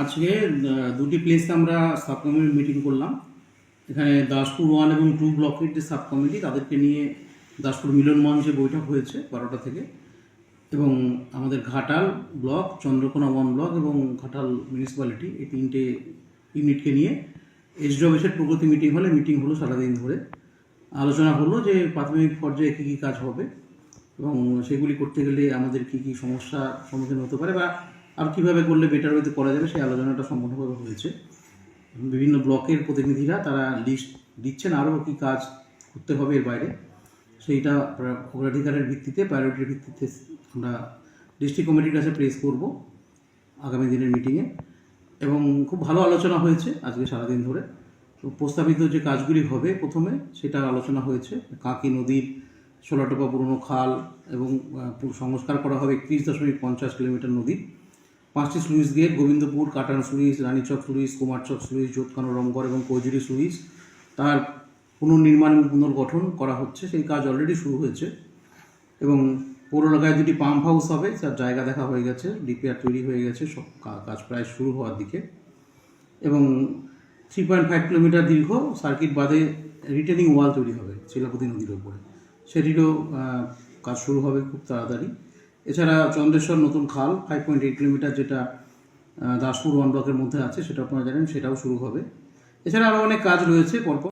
আজকে দুটি প্লেসে আমরা সাব কমিটি মিটিং করলাম। এখানে দাসপুর ওয়ান এবং টু ব্লকের যে সাব কমিটি তাদেরকে নিয়ে দাসপুর মিলন মঞ্চে বৈঠক হয়েছে বারোটা থেকে। এবং আমাদের Ghatal block, Chandrakona one block এবং ঘাটাল মিউনিসিপ্যালিটি এই তিনটে ইউনিটকে নিয়ে এইচডব্লিউএসের প্রগতি মিটিং হলে মিটিং হলো সারাদিন ধরে। আলোচনা হলো যে প্রাথমিক পর্যায়ে কী কী কাজ হবে এবং সেগুলি করতে গেলে আমাদের কী কী সমস্যার সম্মুখীন হতে পারে বা আর কীভাবে করলে বেটার ওয়েতে করা যাবে সেই আলোচনাটা সম্পূর্ণভাবে হয়েছে। বিভিন্ন ব্লকের প্রতিনিধিরা তারা লিস্ট দিচ্ছেন আরও কী কাজ করতে হবে এর বাইরে। সেইটা অগ্রাধিকারের ভিত্তিতে প্রায়োরিটির ভিত্তিতে আমরা ডিস্ট্রিক্ট কমিটির কাছে প্রেস করব আগামী দিনের মিটিংয়ে এবং খুব ভালো আলোচনা হয়েছে আজকে সারাদিন ধরে। তো প্রস্তাবিত যে কাজগুলি হবে প্রথমে সেটা আলোচনা হয়েছে। কাঁকি নদীর ষোলাটোপা পুরনো খাল এবং সংস্কার করা হবে একত্রিশ দশমিক পঞ্চাশ কিলোমিটার নদীর পাঁচটি sluice gate, Gobindapur, Katan sluice Ranichak sluice Kumarchak sluice Jotkano Ramgarh এবং কৈজুরি স্লুইস তার পুনর্নির্মাণ এবং পুনর্গঠন করা হচ্ছে। সেই কাজ অলরেডি শুরু হয়েছে এবং পৌর এলাকায় দুটি পাম্প হাউস হবে, তার জায়গা দেখা হয়ে গেছে ডিপিআর তৈরি হয়ে গেছে, সব কাজ প্রায় শুরু হওয়ার দিকে। এবং থ্রি পয়েন্ট ফাইভ কিলোমিটার দীর্ঘ সার্কিট বাদে রিটেনিং ওয়াল তৈরি হবে, শিলাপতি নদীর ওপরে। সেটিরও কাজ শুরু হবে খুব তাড়াতাড়ি। এছাড়া চন্দ্রেশ্বর নতুন খাল ফাইভ পয়েন্ট এইট কিলোমিটার যেটা দাসপুর ওয়ান ব্লকের মধ্যে আছে, সেটা আপনারা জানেন, সেটাও শুরু হবে। এছাড়া আরও অনেক কাজ রয়েছে, পরপর